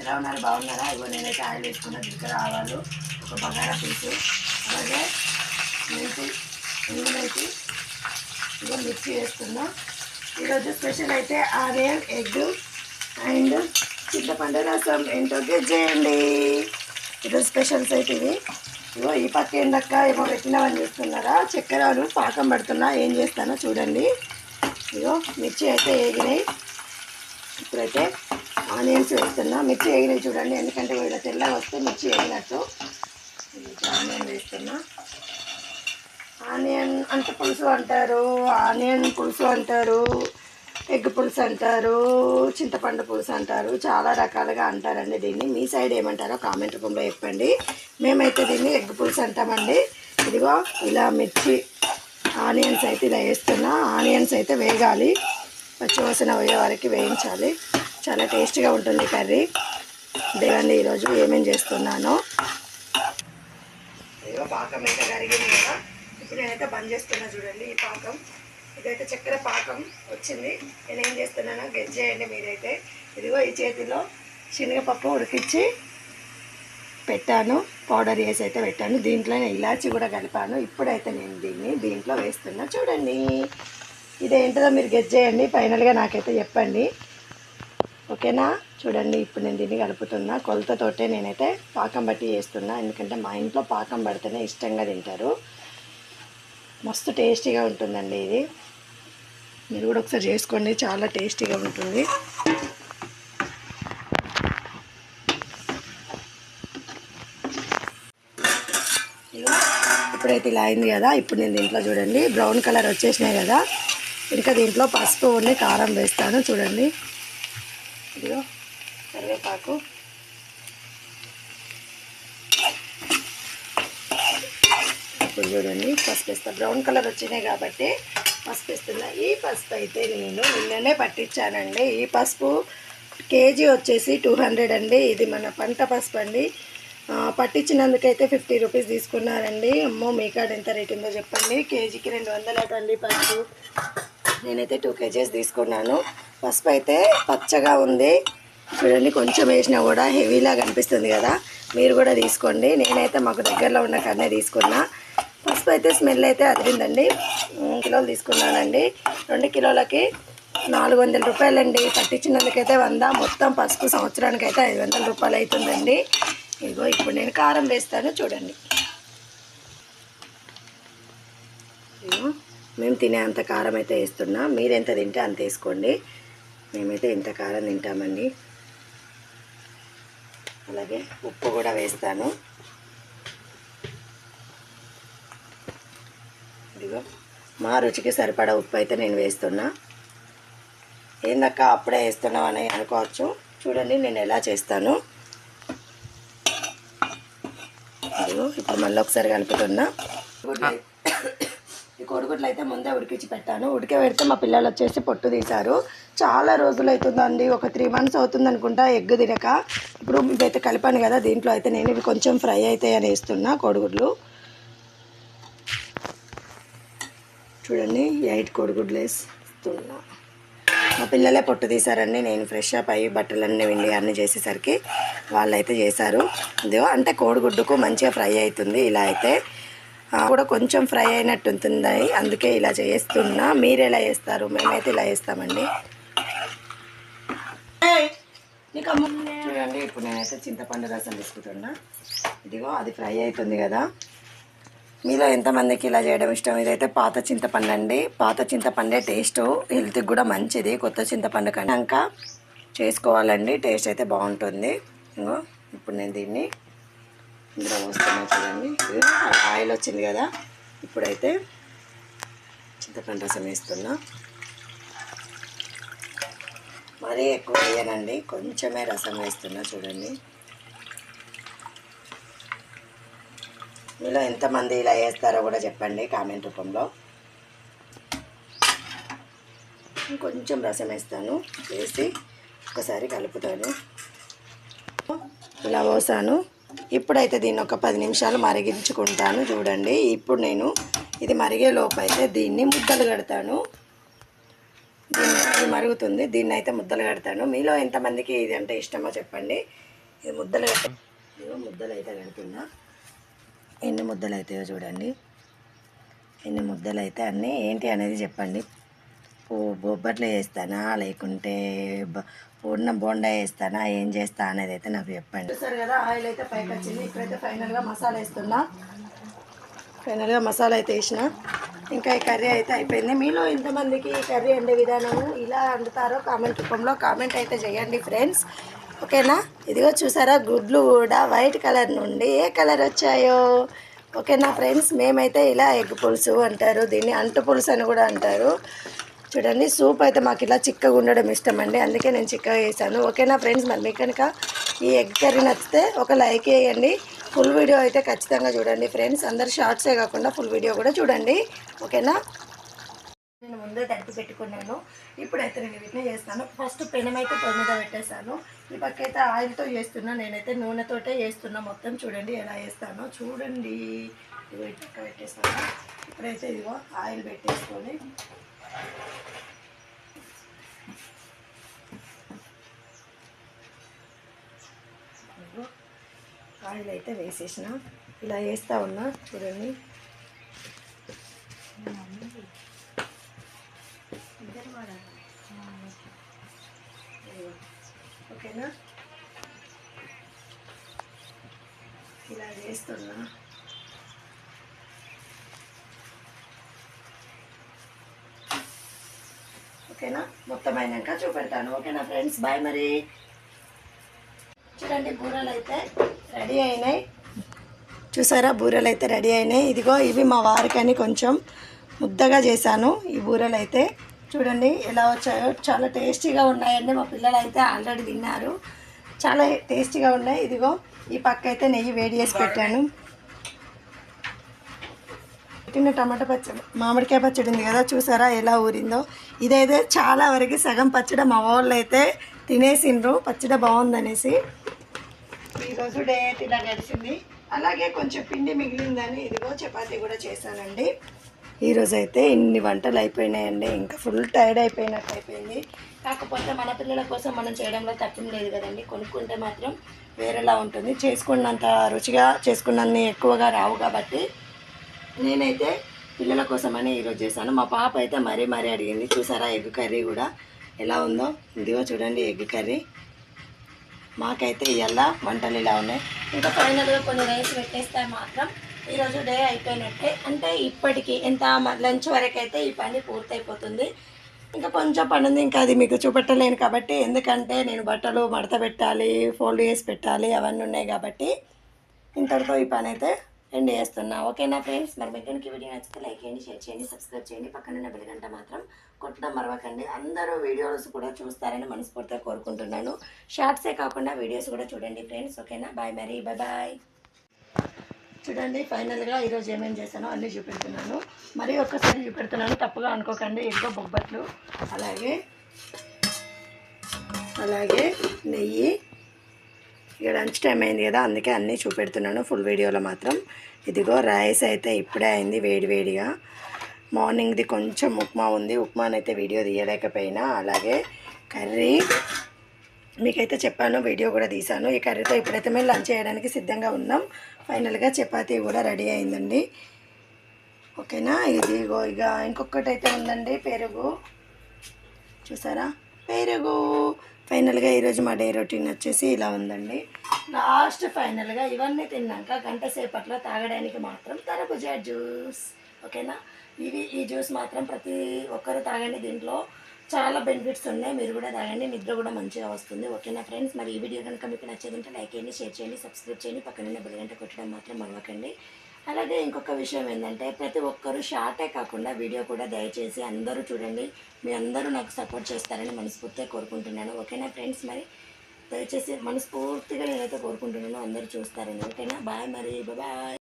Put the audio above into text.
ఎలా ఉన్నారు బాగున్నారా? ఇగో నేనైతే ఆయిల్ వేసుకున్న జీలకర్ర ఆవాలు ఒక బగారా పీసు. అలాగే మెంతి ఇంగులైతే ఇగో మిక్సీ వేసుకున్నా ఈరోజు స్పెషల్ అయితే ఆనియన్ ఎగ్ అండ్ చింతపండు రసం. ఏంటో గెట్ చేయండి. ఈరోజు స్పెషల్స్ అయితే ఇవి. ఇగో ఈ పక్క ఏందక్క? ఏమో పెట్టినవని చూస్తున్నారా? చక్కెరలు పాకం పడుతున్నా. ఏం చేస్తానో చూడండి. ఇగో మిర్చి అయితే వేగినాయి ఇప్పుడైతే ఆనియన్స్ వేస్తున్నా మిర్చి వేగినవి చూడండి ఎందుకంటే వీళ్ళ తెల్లగా వస్తే మిర్చి వేగినట్టు. ఆనియన్ వేస్తున్నా. ఆనియన్ అంటే పులుసు అంటారు ఆనియన్ పులుసు అంటారు ఎగ్ పులుసు అంటారు చింతపండు పులుసు అంటారు చాలా రకాలుగా అంటారండి దీన్ని. మీ సైడ్ ఏమంటారో కామెంట్ రూపంలో చెప్పండి. మేమైతే దీన్ని ఎగ్ పులుసు అంటామండి. ఇదిగో ఇలా మిర్చి ఆనియన్స్ అయితే ఇలా వేస్తున్నా. ఆనియన్స్ అయితే వేగాలి పచ్చివాసన పోయే వరకు వేయించాలి. చాలా టేస్టీగా ఉంటుంది కర్రీ. దేవండి ఈరోజు ఏమేం చేస్తున్నాను. ఇదిగో పాకం అయితే కరిగింది కదా. ఇప్పుడు నేనైతే బంద్ చేస్తున్నా చూడండి ఈ పాకం. ఇదైతే చక్కెర పాకం వచ్చింది. నేను ఏం చేస్తున్నానో గెజ్ చేయండి మీరైతే. ఇదిగో ఈ చేతిలో శనగపప్పు ఉడికించి పెట్టాను. పౌడర్ వేసి అయితే పెట్టాను. దీంట్లో నేను ఇలాచి కూడా కలిపాను. ఇప్పుడైతే నేను దీన్ని దీంట్లో వేస్తున్నా. చూడండి. ఇదేంటిదో మీరు గెజ్ చేయండి. ఫైనల్గా నాకైతే చెప్పండి. ఓకేనా? చూడండి ఇప్పుడు నేను దీన్ని కలుపుతున్నా. కొలతతోటే నేనైతే పాకం బట్టి చేస్తున్నా. ఎందుకంటే మా ఇంట్లో పాకం పడితేనే ఇష్టంగా తింటారు. మస్తు టేస్టీగా ఉంటుందండి ఇది. మీరు కూడా ఒకసారి చేసుకోండి. చాలా టేస్టీగా ఉంటుంది. ఇప్పుడైతే ఇలా అయింది కదా. ఇప్పుడు నేను దీంట్లో చూడండి బ్రౌన్ కలర్ వచ్చేసినాయి కదా. ఇంకా దీంట్లో పసుపు ఉండి కారం వేస్తాను. చూడండి. కరివేపాకు ఇప్పుడు చూడండి పసుపు వేస్తా బ్రౌన్ కలర్ వచ్చినాయి కాబట్టి పసుపు వేస్తున్నా ఈ పసుపు అయితే నేను నిన్ననే పట్టించానండి. ఈ పసుపు కేజీ వచ్చేసి టూ హండ్రెడ్ అండి. ఇది మన పంట పసుపు అండి. పట్టించినందుకైతే ఫిఫ్టీ రూపీస్ తీసుకున్నారండి. అమ్మో మీ కాడ ఎంత రేట్ ఉందో చెప్పండి. కేజీకి రెండు వందలు అండి పసుపు. నేనైతే టూ కేజీస్ తీసుకున్నాను. పసుపు అయితే పచ్చగా ఉంది. చూడండి కొంచెం వేసినా కూడా హెవీలా కనిపిస్తుంది కదా. మీరు కూడా తీసుకోండి. నేనైతే మాకు దగ్గరలో ఉన్న కన్నే తీసుకున్నా. పసుపు అయితే స్మెల్ అయితే అదిరిందండి. కిలోలు తీసుకున్నానండి. రెండు కిలోలకి నాలుగు వందల రూపాయలండి. పట్టించినందుకైతే వంద. మొత్తం పసుపు సంవత్సరానికి అయితే ఐదు వందల రూపాయలు అవుతుందండి ఇదిగో ఇప్పుడు నేను కారం వేస్తాను. చూడండి. మేము తినే అంత కారం అయితే వేస్తున్నా. మీరు ఎంత తింటే అంత వేసుకోండి. మేమైతే ఇంత కారం తింటామండి. అలాగే ఉప్పు కూడా వేస్తాను. ఇదిగో మా రుచికి సరిపడా ఉప్పు అయితే నేను వేస్తున్నా. ఏందక్క అప్పుడే వేస్తున్నాం అని అనుకోవచ్చు. చూడండి నేను ఎలా చేస్తాను. ఇప్పుడు మళ్ళీ ఒకసారి కలుపుతున్నా. కోడిగుడ్లు అయితే ముందే ఉడికించి పెట్టాను ఉడికే పెడితే మా పిల్లలు వచ్చేసి పొట్టు తీశారు. చాలా రోజులు అవుతుందండి ఒక త్రీ మంత్స్ అవుతుంది అనుకుంటా ఎగ్ తినక. ఇప్పుడు ఇదైతే కలిపాను కదా దీంట్లో అయితే నేను ఇవి కొంచెం ఫ్రై అవుతాయి అని వేస్తున్నా కోడిగుడ్లు. చూడండి ఎయిట్ కోడిగుడ్లు వేస్తున్నా మా పిల్లలే పొట్టు తీశారండి. నేను ఫ్రెష్ అప్ అయ్యి బట్టలన్నీ విండి అన్నీ చేసేసరికి వాళ్ళైతే చేశారు. ఇదిగో అంటే కోడిగుడ్డుకు మంచిగా ఫ్రై అవుతుంది ఇలా అయితే. కూడా కొంచెం ఫ్రై అయినట్టు ఉంటుంది అందుకే ఇలా చేస్తున్నా. మీరు ఎలా చేస్తారు? మేమైతే ఇలా చేస్తామండి. చూడండి ఇప్పుడు నేనైతే చింతపండు రసం తీసుకుంటున్నా. ఇదిగో అది ఫ్రై అవుతుంది కదా. మీలో ఎంతమందికి ఇలా చేయడం ఇష్టం? ఇదైతే పాత చింతపండు అండి. పాత చింతపండే టేస్ట్. హెల్త్కి కూడా మంచిది. కొత్త చింతపండు కన్నాక చేసుకోవాలండి. టేస్ట్ అయితే బాగుంటుంది. ఇంకో ఇప్పుడు నేను దీన్ని ఇందులో వస్తున్నాయి చూడండి ఆయిల్ వచ్చింది కదా? ఇప్పుడైతే చింతపండు రసం వేస్తున్నా. మరీ ఎక్కువ వేయనండి. కొంచెమే రసం వేస్తున్నా చూడండి. మీలో ఎంతమంది ఇలా వేస్తారో కూడా చెప్పండి కామెంట్ రూపంలో. కొంచెం రసం వేస్తాను. వేసి ఒకసారి కలుపుతాను. ఇలా పోసాను. ఇప్పుడైతే దీన్ని ఒక పది నిమిషాలు మరిగించుకుంటాను చూడండి. ఇప్పుడు నేను ఇది మరిగే లోపు అయితే దీన్ని ముద్దలు కడతాను. దీన్ని ఇది మరుగుతుంది. దీన్ని అయితే ముద్దలు కడతాను. మీలో ఎంతమందికి ఇది అంటే ఇష్టమో చెప్పండి. ఇది ముద్దలు పెట్ట- ముద్దలు అయితే కడుతున్నా. ఎన్ని ముద్దలు అవుతాయో చూడండి. ఎన్ని ముద్దలు అయితే అన్నీ ఏంటి అనేది చెప్పండి. బొబ్బట్లు వేస్తానా? లేకుంటే బ- పూర్ణ బోండా వేస్తానా? ఏం చేస్తా అనేది అయితే నాకు చెప్పండి. చూసారు కదా ఆయిల్ అయితే పైకి వచ్చింది. ఇప్పుడైతే ఫైనల్గా మసాలా వేస్తున్నా. ఫైనల్గా మసాలా అయితే వేసిన. ఇంకా ఈ కర్రీ అయితే అయిపోయింది. మీలో ఇంతమందికి ఈ కర్రీ వండే విధానము ఇలా వండుతారో కామెంట్ రూపంలో కామెంట్ అయితే చేయండి ఫ్రెండ్స్. ఓకేనా? ఇదిగో చూసారా గుడ్లు కూడా వైట్ కలర్ నుండి ఏ కలర్ వచ్చాయో. ఓకేనా ఫ్రెండ్స్? మేమైతే ఇలా ఎగ్ పులుసు అంటారు. దీన్ని అంటు పులుసు అని కూడా అంటారు. చూడండి సూప్ అయితే మాకు ఇలా చిక్కగా ఉండడం ఇష్టం అండి అందుకే నేను చిక్కగా వేసాను ఓకేనా ఫ్రెండ్స్? మరి మీకు కనుక ఈ ఎగ్ కర్రీ నచ్చితే ఒక లైక్ వేయండి ఫుల్ వీడియో అయితే ఖచ్చితంగా చూడండి ఫ్రెండ్స్. అందరు షార్ట్సే కాకుండా ఫుల్ వీడియో కూడా చూడండి. ఓకేనా? నేను ముందే తడిపి పెట్టుకున్నాను. ఇప్పుడైతే నేను వీటిని చేస్తాను. ఫస్ట్ పెనమైతే అయితే మీద పెట్టేస్తాను ఈ పక్క అయితే ఆయిల్తో చేస్తున్నా. నేనైతే నూనెతోటే చేస్తున్నా. మొత్తం చూడండి ఎలా చేస్తానో. చూడండి. ఇదిగో పక్క పెట్టేస్తాను ఇప్పుడైతే ఇదిగో ఆయిల్ పెట్టేసుకొని ఆయిల్ అయితే వేసేసిన. ఇలా వేస్తూ ఉన్నా చూడండి. ఓకేనా? ఇలా చేస్తున్నా ఓకేనా? మొత్తం అయినాక చూపెడతాను. ఓకేనా ఫ్రెండ్స్? బాయ్ మరి. చూడండి బూరలు అయితే రెడీ అయినాయి. చూసారా? బూరెలు అయితే రెడీ అయినాయి. ఇదిగో ఇవి మా వారికని కొంచెం ముద్దగా చేశాను. ఈ బూరెలు అయితే చూడండి ఎలా వచ్చాయో. చాలా టేస్టీగా ఉన్నాయండి. మా పిల్లలు అయితే ఆల్రెడీ తిన్నారు. చాలా టేస్టీగా ఉన్నాయి. ఇదిగో ఈ పక్క అయితే నెయ్యి వేడి చేసి పెట్టాను. తిన్న టమాటా పచ్చడి. మామిడికాయ పచ్చడి ఉంది కదా చూసారా ఎలా ఊరిందో? ఇదైతే చాలా వరకు సగం పచ్చడి మా వాళ్ళు అయితే తినేసిండ్రు. పచ్చడి బాగుందనేసి. ఈరోజు డే ఇలా గడిచింది. అలాగే కొంచెం పిండి మిగిలిందని ఇదిగో చపాతి కూడా చేశానండి. ఈరోజు అయితే ఇన్ని వంటలు అయిపోయినాయండి. ఇంకా ఫుల్ టైర్డ్ అయిపోయినట్టు అయిపోయింది. కాకపోతే మన పిల్లల కోసం మనం చేయడంలో తప్పేం లేదు కదండి. కొనుక్కుంటే మాత్రం వేరేలా ఉంటుంది. చేసుకున్నంత రుచిగా చేసుకున్నన్ని ఎక్కువగా రావు కాబట్టి నేనైతే పిల్లల కోసమని ఈరోజు చేశాను. మా పాప అయితే మరీ మరీ అడిగింది చూసారా ఎగ్ కర్రీ కూడా ఎలా ఉందో? ఇదిగో చూడండి ఎగ్ కర్రీ. మాకైతే ఇవాళ వంటలు ఇలా ఉన్నాయి. ఇంకా ఫైనల్గా కొన్ని రైస్ పెట్టేస్తే మాత్రం ఈరోజు డే అయిపోయినట్టే. అంటే ఇప్పటికి ఎంత లంచ్ వరకు అయితే ఈ పని పూర్తయిపోతుంది. ఇంకా కొంచెం పని ఉంది ఇంకా అది మీకు చూపెట్టలేను కాబట్టి. ఎందుకంటే నేను బట్టలు మడత పెట్టాలి ఫోల్డ్ చేసి పెట్టాలి అవన్నీ ఉన్నాయి కాబట్టి. ఇంతటితో ఈ పని అయితే ఎండ్ వేస్తున్నా. ఓకేనా ఫ్రెండ్స్? మరి మీకు కనుక వీడియో నచ్చితే లైక్ చేయండి షేర్ చేయండి సబ్స్క్రైబ్ చేయండి. పక్కన ఉన్న గంట మాత్రం కొట్టడం మరవకండి. అందరూ వీడియోస్ కూడా చూస్తారని మనస్ఫూర్తిగా కోరుకుంటున్నాను. షార్ట్సే కాకుండా వీడియోస్ కూడా చూడండి ఫ్రెండ్స్. ఓకేనా? బాయ్ మరి బాయ్ బాయ్ చూడండి ఫైనల్గా ఈరోజు ఏమేమి చేశానో అన్నీ చూపెడుతున్నాను. మరి ఒక్కసారి చూపెడుతున్నాను. తప్పుగా అనుకోకండి. ఎక్కువ బొబ్బట్లు. అలాగే అలాగే నెయ్యి ఇక లంచ్ టైం అయింది కదా అందుకే అన్నీ చూపెడుతున్నాను ఫుల్ వీడియోలో మాత్రం. ఇదిగో రైస్ అయితే ఇప్పుడే అయింది వేడివేడిగా మార్నింగ్ది కొంచెం ఉప్మా ఉంది ఉప్మానైతే వీడియో తీయలేకపోయినా. అలాగే కర్రీ మీకైతే చెప్పాను వీడియో కూడా తీశాను. ఈ కర్రీతో ఇప్పుడైతే మేము లంచ్ చేయడానికి సిద్ధంగా ఉన్నాం. ఫైనల్గా చపాతీ కూడా రెడీ అయిందండి. ఓకేనా? ఇదిగో ఇక ఇంకొకటి అయితే ఉందండి పెరుగు. చూసారా? పెరుగు. ఫైనల్గా ఈరోజు మా డే రొటీన్ వచ్చేసి ఇలా ఉందండి. లాస్ట్ ఫైనల్గా ఇవన్నీ తిన్నాక గంట సేపట్లో తాగడానికి మాత్రం తరబుజా జ్యూస్. ఓకేనా? ఇవి ఈ జ్యూస్ మాత్రం ప్రతి ఒక్కరు తాగండి దీంట్లో. చాలా బెనిఫిట్స్ ఉన్నాయి. మీరు కూడా తాగండి. నిద్ర కూడా మంచిగా వస్తుంది. ఓకేనా ఫ్రెండ్స్? మరి ఈ వీడియో కనుక మీకు నచ్చేదంటే లైక్ చేయండి షేర్ చేయండి సబ్స్క్రైబ్ చేయండి. పక్కన బెల్ గంట కొట్టడం మాత్రం మరవకండి అలాగే ఇంకొక విషయం ఏంటంటే ప్రతి ఒక్కరూ షార్టే కాకుండా వీడియో కూడా దయచేసి అందరూ చూడండి. మీ అందరూ నాకు సపోర్ట్ చేస్తారని మనస్ఫూర్తిగా కోరుకుంటున్నాను. ఓకేనా ఫ్రెండ్స్? మరి దయచేసి మనస్ఫూర్తిగా నేనైతే కోరుకుంటున్నాను అందరూ చూస్తారని. ఓకేనా? బాయ్ మరి. బాయ్